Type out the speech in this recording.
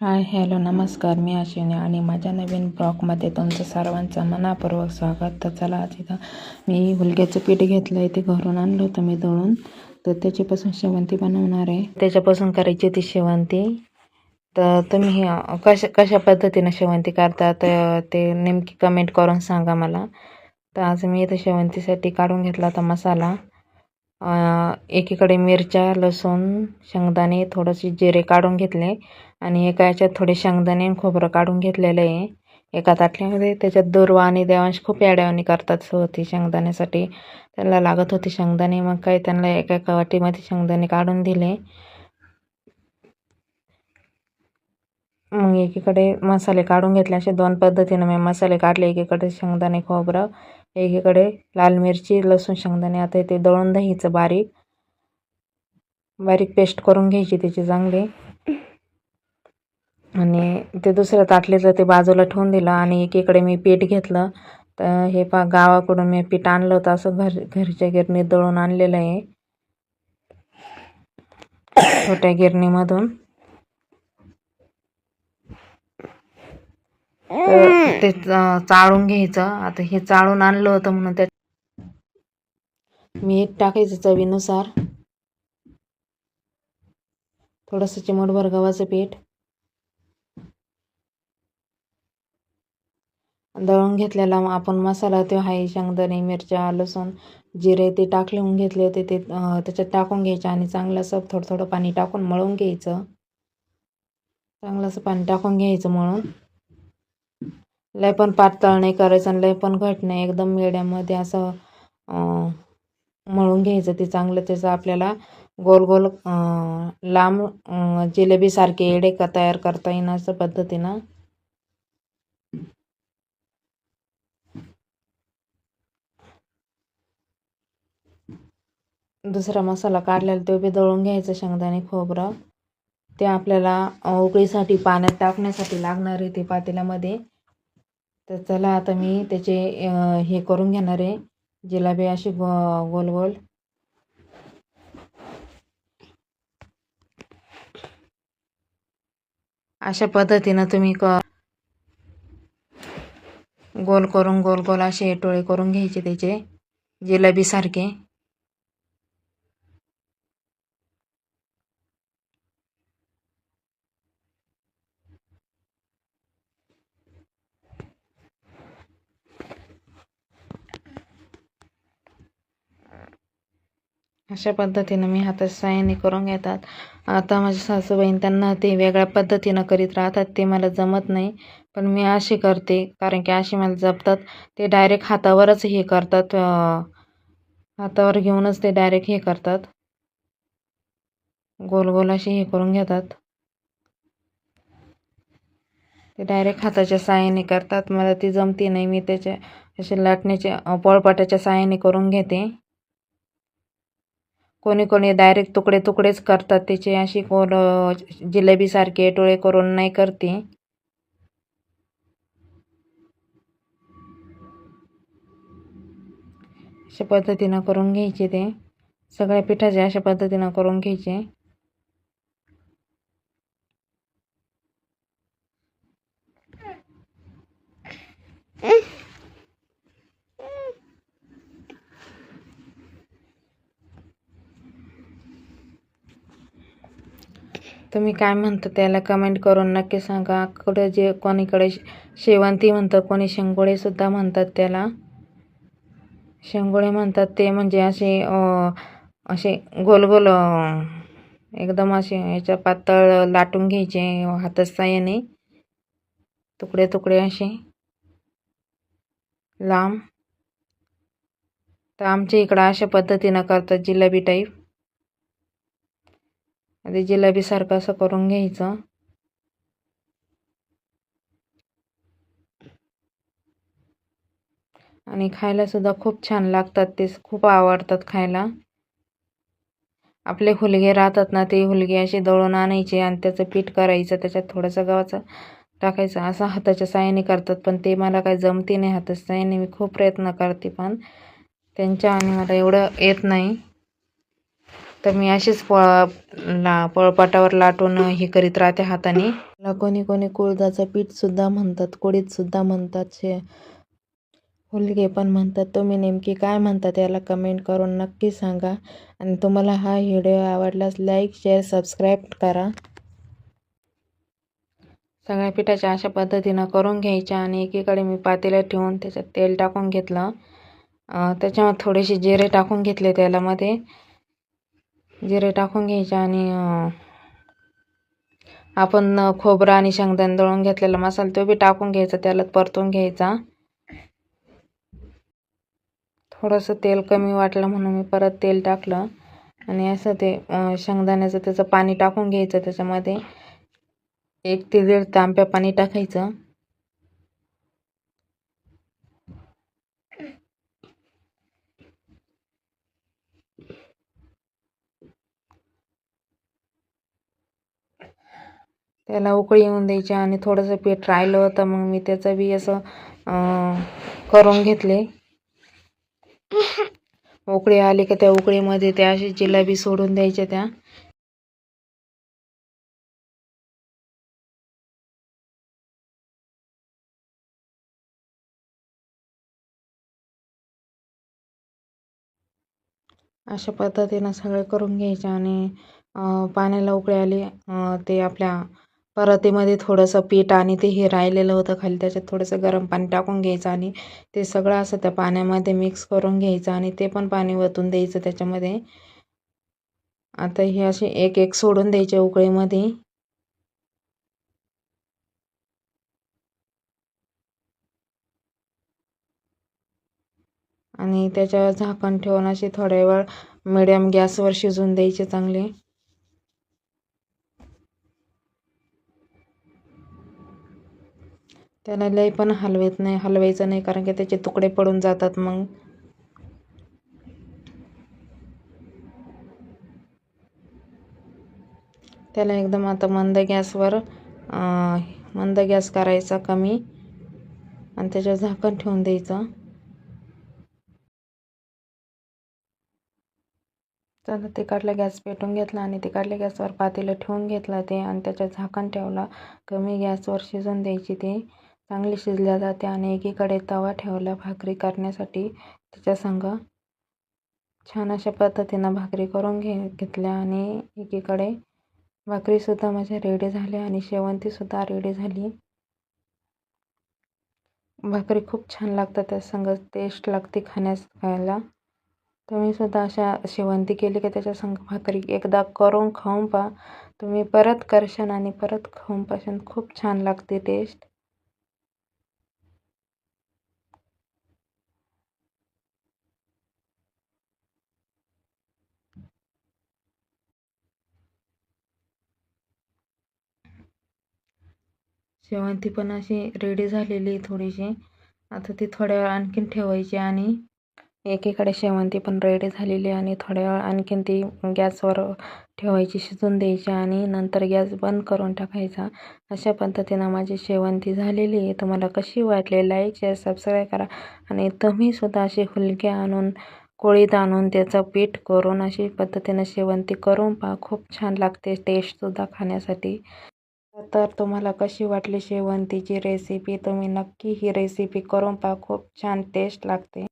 Hi hello नमस्कार. मी अश्विनी आणि माझ्या नवीन ब्लॉकमध्ये तुमचं सर्वांचं मनापूर्वक स्वागत. तर चला आज इथं मी हुलग्याचं पीठ घेतलं आहे ते घरून आणलं होतं मी दळून. तर त्याच्यापासून शेवंती बनवणार आहे. त्याच्यापासून करायची ती शेवंती. तर तुम्ही कशा कशा पद्धतीनं शेवंती करता? तर ते नेमकी कमेंट करून सांगा मला. तर आज मी इथं शेवंतीसाठी काढून घेतला होता मसाला. एकीकडे मिरच्या लसूण शेंगदाणे थोडंसे जिरे काढून घेतले. आणि एका याच्यात थोडे शेंगदाणे आणि खोबरं काढून घेतलेलं आहे. एका ताटलीमध्ये त्याच्यात दुर्वा आणि देवांश खूप याड्यावानी करतात होती शेंगदाण्यासाठी त्यांना लागत होती शेंगदाणे मग काय त्यांना एका एका वाटीमध्ये शेंगदाणे काढून दिले. मग एकीकडे मसाले काढून घेतले. असे दोन पद्धतीनं मी मसाले काढले. एकीकडे शेंगदाणे खोबरं एकीकडे लाल मिरची लसूण शेंगदाणे आता ते दळून दहीचं बारीक बारीक पेस्ट करून घ्यायची त्याची चांगली. आणि ते दुसऱ्या ताटलीचं ते बाजूला ठेवून दिलं आणि एकीकडे मी पीठ घेतलं. तर हे पा गावाकडून मी पीठ आणलं होतं असं घर घरच्या गिरणीत दळून आणलेलं आहे. छोट्या गिरणीमधून. तर ते चाळून घ्यायचं. आता हे चाळून आणलं होतं म्हणून त्या मीठ टाकायचं चवीनुसार. थोडंसं चिमटभर गव्हाचं पीठ. दळून घेतलेला आपण मसाला तो आहे शेंगदाणे मिरच्या लसूण जिरे ते टाकून घेतले होते. ते त्याच्यात टाकून घ्यायचे आणि चांगलं असं थोडं थोडं पाणी टाकून मळून घ्यायचं. चांगलं असं पाणी टाकून घ्यायचं मळून. लय पण पातळ नाही करायचं आणि लय पण घट नाही. एकदम मिडियममध्ये असं मळून घ्यायचं ते चांगलं. त्याचं आपल्याला गोल गोल लांब जिलेबीसारखे येडे का तयार करता येईन असं पद्धतीनं. दुसरा मसाला काढलेला तो बी दळून घ्यायचा शेंगदाणे खोबरं. ते आपल्याला उकळीसाठी पाण्यात टाकण्यासाठी लागणार आहे ते पातेल्यामध्ये. तर चला आता मी त्याचे हे करून घेणार आहे. जिलाबी अशी गो गोल गोल. अशा पद्धतीनं तुम्ही क गोल करून गोल गोल असे टोळे करून घ्यायचे त्याचे. जिलेबीसारखे अशा पद्धतीनं मी हातात सायाने करून घेतात. आता माझ्या सासूबाईन त्यांना ते वेगळ्या पद्धतीनं करीत राहतात ते मला जमत नाही. पण मी अशी करते कारण की अशी मला जपतात ते डायरेक्ट हातावरच हे करतात हातावर घेऊनच ते डायरेक्ट हे करतात. गोल गोल असे हे करून घेतात. ते डायरेक्ट हाताच्या साहाय्याने करतात. मला ती जमती नाही मी त्याच्या असे लाटण्याच्या पोळपाट्याच्या पोळपाटाच्या साहाय्याने करून घेते. कोणी कोणी डायरेक्ट तुकडे तुकडेच करतात. त्याचे अशी कोण जिलेबीसारखे टोळे करून नाही करते. अशा पद्धतीनं करून घ्यायचे ते. सगळ्या पिठाचे अशा पद्धतीनं करून घ्यायचे. तुम्ही काय म्हणता त्याला कमेंट करून नक्की सांगा. कुठं जे कोणीकडे शेवंती म्हणतात कोणी शेंगोळेसुद्धा म्हणतात त्याला. शेंगोळे म्हणतात ते म्हणजे असे असे गोल गोल एकदम असे याच्या पातळ लाटून घ्यायचे हातात साह्याने तुकडे तुकडे असे. लांब. तर आमच्या इकडं अशा पद्धतीनं करतात जिलेबी टाईप. ते जिलेबीसारखं असं करून घ्यायचं. आणि खायला सुद्धा खूप छान लागतात ते खूप आवडतात खायला. आपले हुलगे राहतात ना ते हुलगे असे दळून आणायचे आणि त्याचं पीठ करायचं त्याच्यात थोडंसं गव्हाचं टाकायचं असं हाताच्या साहाय्याने करतात पण ते मला काही जमते नाही. हाताच्या साह्याने मी खूप प्रयत्न करते पण त्यांच्या आणि मला एवढं येत नाही. तर मी अशीच पळ ला पळपाटावर लाटून हे करीत राहते हाताने. कोणी कोणी कुळदाचं पीठसुद्धा म्हणतात कुडीतसुद्धा म्हणतात शे हुलगे पण म्हणतात. तुम्ही नेमकी काय म्हणतात याला कमेंट करून नक्की सांगा. आणि तुम्हाला हा व्हिडिओ आवडल्यास लाईक शेअर सबस्क्राईब करा. सगळ्या पिठाच्या अशा पद्धतीनं करून घ्यायच्या आणि एकीकडे मी पातेल्यात ठेवून त्याच्यात तेल टाकून घेतलं. त्याच्यामध्ये थोडेसे जिरे टाकून घेतले तेलामध्ये जिरे टाकून घ्यायचे आणि आपण खोबरं आणि शेंगदाणे दळून घेतलेला मसाला तो बी टाकून घ्यायचा त्याला परतून घ्यायचा. थोडंसं तेल कमी वाटलं म्हणून मी परत तेल टाकलं. आणि असं ते शेंगदाण्याचं त्याचं पाणी टाकून घ्यायचं त्याच्यामध्ये. एक ते दीड तांब्या पाणी टाकायचं. त्याला उकळी येऊन द्यायची आणि थोडंसं पीठ राहिलं होतं मग मी त्याचं बी असं अं, करून घेतले. उकळी आली का त्या उकळीमध्ये त्या अशी जिलेबी सोडून द्यायच्या त्या. अशा पद्धतीनं सगळं करून घ्यायचं आणि पाण्याला उकळी आली ते आपल्या परातीमध्ये थोडंसं पीठ आणि ते हे राहिलेलं होतं खाली त्याच्यात थोडंसं गरम पाणी टाकून घ्यायचं आणि ते सगळं असं त्या पाण्यामध्ये मिक्स करून घ्यायचं आणि ते पण पाणी वतून द्यायचं त्याच्यामध्ये. आता हे असे एक एक सोडून द्यायचे उकळीमध्ये. आणि त्याच्यावर झाकण ठेवून असे थोड्या वेळ मिडियम गॅसवर शिजवून द्यायचे चांगले. त्याला लय पण हलवत नाही हलवायचं नाही कारण की त्याचे तुकडे पडून जातात मग. त्याला एकदम आता मंद गॅसवर मंद गॅस करायचा कमी आणि त्याच्यावर झाकण ठेवून द्यायचं. तर तिकडला गॅस पेटून घेतला आणि तिकडल्या गॅसवर पातेलं ठेवून घेतलं ते आणि त्याच्यात झाकण ठेवलं. कमी गॅसवर शिजून द्यायची ते. चांगली शिजल्या जाते आणि एकीकडे तवा ठेवला भाकरी करण्यासाठी त्याच्या संग. छान अशा पद्धतीनं भाकरी करून घे घेतल्या आणि एकीकडे भाकरीसुद्धा माझ्या रेडी झाल्या आणि शेवंतीसुद्धा रेडी झाली. भाकरी खूप छान लागतात त्या संग टेस्ट लागते खाण्यास खायला. तुम्ही सुद्धा अशा शेवंती केली की त्याच्या संग भाकरी एकदा करून खाऊन पहा. तुम्ही परत करशान आणि परत खाऊन पाशान खूप छान लागते टेस्ट शेवंती पण अशी रेडी झालेली थोडीशी. आता ती थोड्या वेळ आणखीन ठेवायची आणि एकीकडे शेवंती पण रेडी झालेली आणि थोड्या वेळ आणखीन ती गॅसवर ठेवायची शिजून द्यायची आणि नंतर गॅस बंद करून टाकायचा. अशा पद्धतीनं माझी शेवंती झालेली आहे. तुम्हाला कशी वाटली लाईक शेअर सबस्क्राईब करा आणि तुम्हीसुद्धा असे फुलके आणून कोळीत आणून त्याचं पीठ करून अशी पद्धतीनं शेवंती करून पहा. खूप छान लागते टेस्टसुद्धा खाण्यासाठी. तर तुम्हाला कशी वाटली शेवंतीची रेसिपी तुम्ही नक्की ही रेसिपी करून पहा. खूप छान टेस्ट लागते.